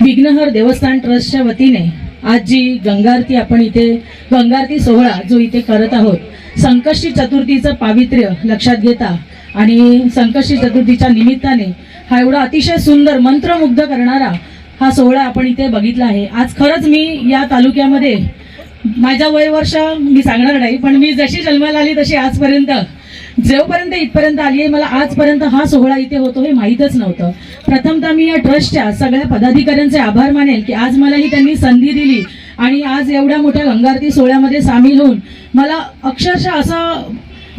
विघ्नहर देवस्थान ट्रस्टच्या वतीने आज जी गंगारती आपण इथे गंगारती सोहळा जो इथे करत आहोत संकष्टी चतुर्थीचं पावित्र्य लक्षात घेता आणि संकष्टी चतुर्थीच्या निमित्ताने हा एवढा अतिशय सुंदर मंत्रमुग्ध करणारा हा सोहळा आपण इथे बघितला आहे. आज खरंच मी या तालुक्यामध्ये माझ्या वय वर्ष मी सांगणार नाही पण मी जशी जन्माला आली तशी आजपर्यंत जेवपर्यंत इथपर्यंत आली आहे मला आजपर्यंत हा सोहळा इथे होतो हे माहीतच नव्हतं. प्रथमतः मी या ट्रस्टच्या सगळ्या पदाधिकाऱ्यांचे आभार मानेल की आज मला ही त्यांनी संधी दिली आणि आज एवढ्या मोठ्या गंगारती सोहळ्यामध्ये सामील होऊन मला अक्षरशः असं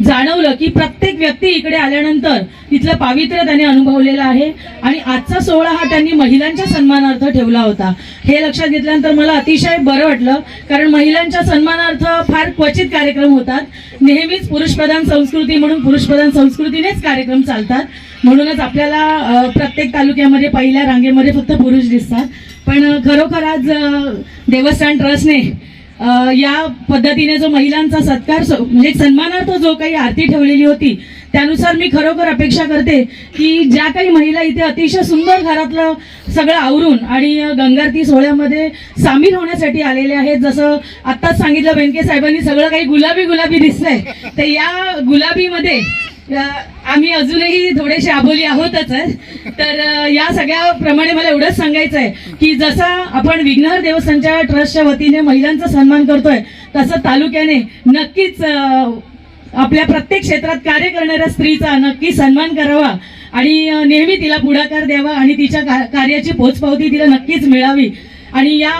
जाणवलं की प्रत्येक व्यक्ती इकडे आल्यानंतर इथलं पावित्र्य त्याने अनुभवलेलं आहे. आणि आजचा सोहळा हा त्यांनी महिलांच्या सन्मानार्थ ठेवला होता. हे लक्षात घेतल्यानंतर मला अतिशय बरं वाटलं कारण महिलांच्या सन्मानार्थ फार क्वचित कार्यक्रम होतात. नेहमीच पुरुषप्रधान संस्कृती म्हणून पुरुषप्रधान संस्कृतीनेच कार्यक्रम चालतात. म्हणूनच आपल्याला प्रत्येक तालुक्यामध्ये पहिल्या रांगेमध्ये फक्त पुरुष दिसतात. पण खरोखर आज देवस्थान ट्रस्टने या पद्धतीने जो महिलांचा सत्कार म्हणजे सन्मानार्थ जो काही आरती ठेवलेली होती त्यानुसार मी खरोखर अपेक्षा करते की ज्या काही महिला इथे अतिशय सुंदर घरातलं सगळं आवरून आणि गंगारती सोहळ्यामध्ये सामील होण्यासाठी आलेले आहेत. जसं आत्ताच सांगितलं बेनके साहेबांनी सगळं काही गुलाबी गुलाबी दिसतंय तर या गुलाबीमध्ये आम्ही अजूनही थोडेसे आबोली आहोतच आहे. तर या सगळ्या प्रमाणे मला एवढंच सांगायचं आहे की जसा आपण विघ्नहर देवस्थानच्या ट्रस्टच्या वतीने महिलांचा सन्मान करतोय तसं तालुक्याने नक्कीच आपल्या प्रत्येक क्षेत्रात कार्य करणाऱ्या स्त्रीचा नक्की सन्मान करावा आणि नेहमी तिला पुढाकार द्यावा आणि तिच्या का- कार्याची पोचपावती तिला नक्कीच मिळावी आणि या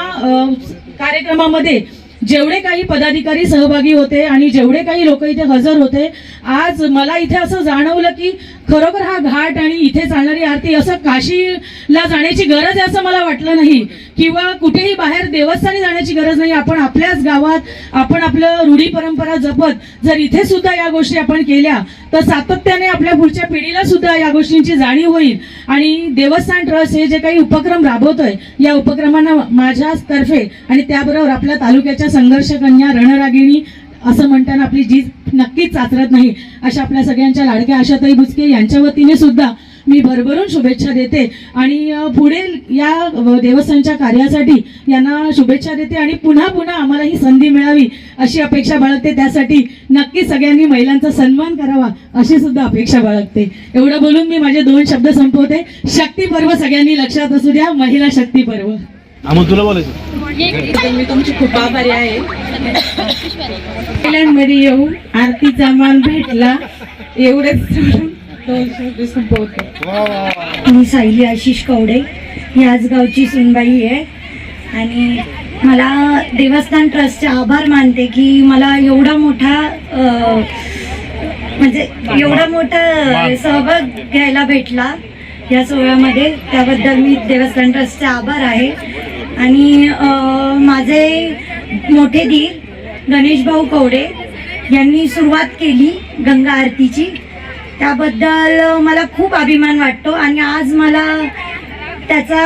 कार्यक्रमामध्ये जेवढे काही पदाधिकारी सहभागी होते आणि जेवढे काही लोक इथे हजर होते आज मला इथे असं जाणवलं की खरोखर हा घाट आणि इथे चालणारी आरती असं काशीला जाण्याची गरज आहे असं मला वाटलं नाही. किंवा कुठेही बाहेर देवस्थानी जाण्याची गरज नाही आपण आपल्याच गावात आपण आपलं रूढी परंपरा जपत जर इथे सुद्धा या गोष्टी आपण केल्या तर सातत्याने आपल्या पुढच्या पिढीला सुद्धा या गोष्टींची जाणीव होईल. आणि देवस्थान ट्रस्ट हे जे काही उपक्रम राबवतोय या उपक्रमांना माझ्यातर्फे आणि त्याबरोबर आपल्या तालुक्याच्या संघर्ष कन्या रणरागिणी असं म्हणताना आपली जीज नक्कीच चाचरत नाही अशा आपल्या सगळ्यांच्या लाडक्या आशाताई बुचके यांच्या वतीने सुद्धा मी भरभरून शुभेच्छा देते. आणि अ, पुढील या देवस्थानच्या कार्यासाठी यांना शुभेच्छा देते आणि पुन्हा पुन्हा आम्हाला ही संधी मिळावी अशी अपेक्षा बाळगते. त्यासाठी नक्की सगळ्यांनी महिलांचा सन्मान करावा अशी सुद्धा अपेक्षा बाळगते. एवढं बोलून मी माझे दोन शब्द संपवते. शक्ती पर्व सगळ्यांनी लक्षात असू द्या. महिला शक्ती पर्व. तुला बोलायचं? मी तुमची खूप आभारी आहे. येऊन आरतीचा मान भेटला. एवढंच दोन शब्द संपवते. मी सायली आशिष कवडे. ह्याच गावची सुनबाई आहे. आणि मला देवस्थान ट्रस्टचे आभार मानते की मला एवढा मोठा म्हणजे एवढा मोठा सहभाग घ्यायला भेटला या सोहळ्यामध्ये. त्याबद्दल मी देवस्थान ट्रस्टचे आभार आहे. आणि माझे मोठे धीर गणेश भाऊ कवडे यांनी सुरुवात केली गंगा आरतीची. त्याबद्दल मला खूप अभिमान वाटतो आणि आज मला त्याचा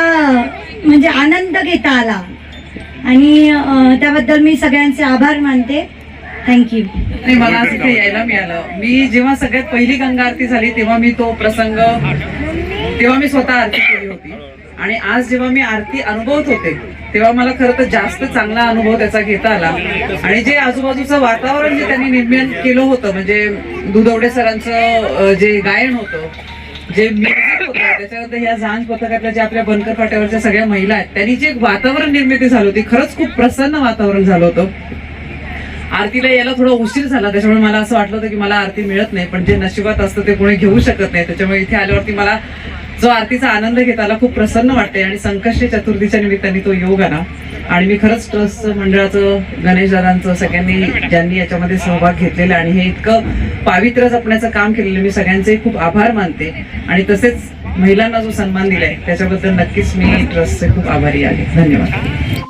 म्हणजे आनंद घेता आला. आणि त्याबद्दल मी सगळ्यांचे आभार मानते. थँक्यू नाही मला आज इथे यायला मिळालं. मी जेव्हा सगळ्यात पहिली गंगा आरती झाली तेव्हा मी तो प्रसंग तेव्हा मी स्वतः आरती केली. आणि आज जेव्हा मी आरती अनुभवत होते तेव्हा मला खरं तर जास्त चांगला अनुभव त्याचा घेता आला. आणि जे आजूबाजूचं वातावरण जे त्यांनी निर्माण केलं होतं म्हणजे दुधवडे सरांचं जे गायन होतं जे म्युझिक होतं त्याच्यानंतर ह्या झांज पथकातल्या ज्या आपल्या बनकर फाट्यावरच्या सगळ्या महिला आहेत त्यांनी जे वातावरण निर्मिती झाली होती खरंच खूप प्रसन्न वातावरण झालं होतं. आरतीला यायला थोडा उशीर झाला त्याच्यामुळे मला असं वाटलं होतं की मला आरती मिळत नाही पण जे नशिबात असतं ते कोणी घेऊ शकत नाही त्याच्यामुळे इथे आल्यावरती मला जो आरतीचा आनंद घेताला खूप प्रसन्न वाटते आणि संकष्टी चतुर्थीच्या निमित्ताने तो योग आला आणि मी खरंच ट्रस्ट मंडळाचं गणेश दादांचं सगळ्यांनी ज्यांनी याच्यामध्ये सहभाग घेतलेला आणि हे इतकं पावित्र्य जपण्याचं काम केलेलं मी सगळ्यांचे खूप आभार मानते. आणि तसेच महिलांना जो सन्मान दिलाय त्याच्याबद्दल नक्कीच मी ट्रस्टचे खूप आभारी आहे. धन्यवाद.